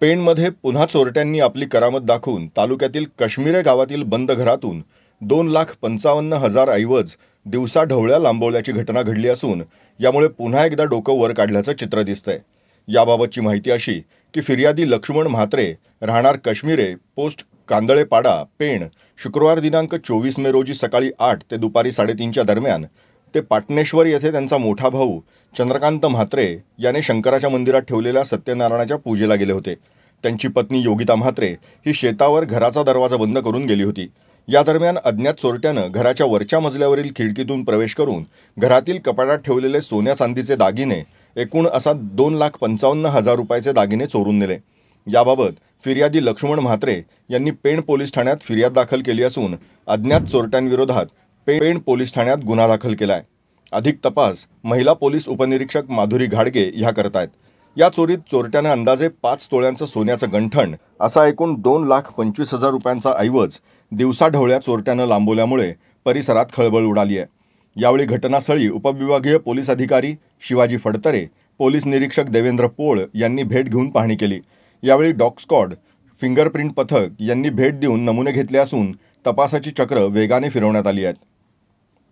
पेणमध्ये पुन्हा चोरट्यांनी आपली करामत दाखवून तालुक्यातील कश्मीरे गावातील बंद घरातून दोन लाख पंचावन्न हजार ऐवज दिवसा ढवळ्या लांबवल्याची घटना घडली असून यामुळे पुन्हा एकदा डोकं वर काढल्याचं चित्र दिसतंय. याबाबतची माहिती अशी की फिर्यादी लक्ष्मण म्हात्रे राहणार कश्मीरे पोस्ट कांदळेपाडा पेण शुक्रवार दिनांक चोवीस मे रोजी सकाळी आठ ते दुपारी साडेतीनच्या दरम्यान ते पाटणेश्वर येथे त्यांचा मोठा भाऊ चंद्रकांत म्हात्रे याने शंकराच्या मंदिरात ठेवलेल्या सत्यनारायणाच्या पूजेला गेले होते. त्यांची पत्नी योगिता म्हात्रे ही शेतावर घराचा दरवाजा बंद करून गेली होती. या दरम्यान अज्ञात चोरट्यानं घराच्या वरच्या मजल्यावरील खिडकीतून प्रवेश करून घरातील कपाटात ठेवलेले सोन्या चांदीचे दागिने एकूण असा दोन लाख पंचावन्न हजार रुपयाचे दागिने चोरून नेले. याबाबत फिर्यादी लक्ष्मण म्हात्रे यांनी पेण पोलीस ठाण्यात फिर्याद दाखल केली असून अज्ञात चोरट्यांविरोधात पेण पोलीस ठाण्यात गुन्हा दाखल केला आहे अधिक तपास महिला पोलीस उपनिरीक्षक माधुरी घाडगे ह्या करत आहेत या चोरीत चोरट्यानं अंदाजे पाच तोळ्यांचं सोन्याचं गंठण असा एकूण दोन लाख पंचवीस हजार रुपयांचा ऐवज दिवसाढवळ्या चोरट्यानं लांबवल्यामुळे परिसरात खळबळ उडाली आहे यावेळी घटनास्थळी उपविभागीय पोलीस अधिकारी शिवाजी फडतरे पोलीस निरीक्षक देवेंद्र पोळ यांनी भेट घेऊन पाहणी केली. यावेळी डॉग स्कॉड फिंगरप्रिंट पथक यांनी भेट देऊन नमुने घेतले असून तपासाची चक्र वेगाने फिरवण्यात आली आहेत.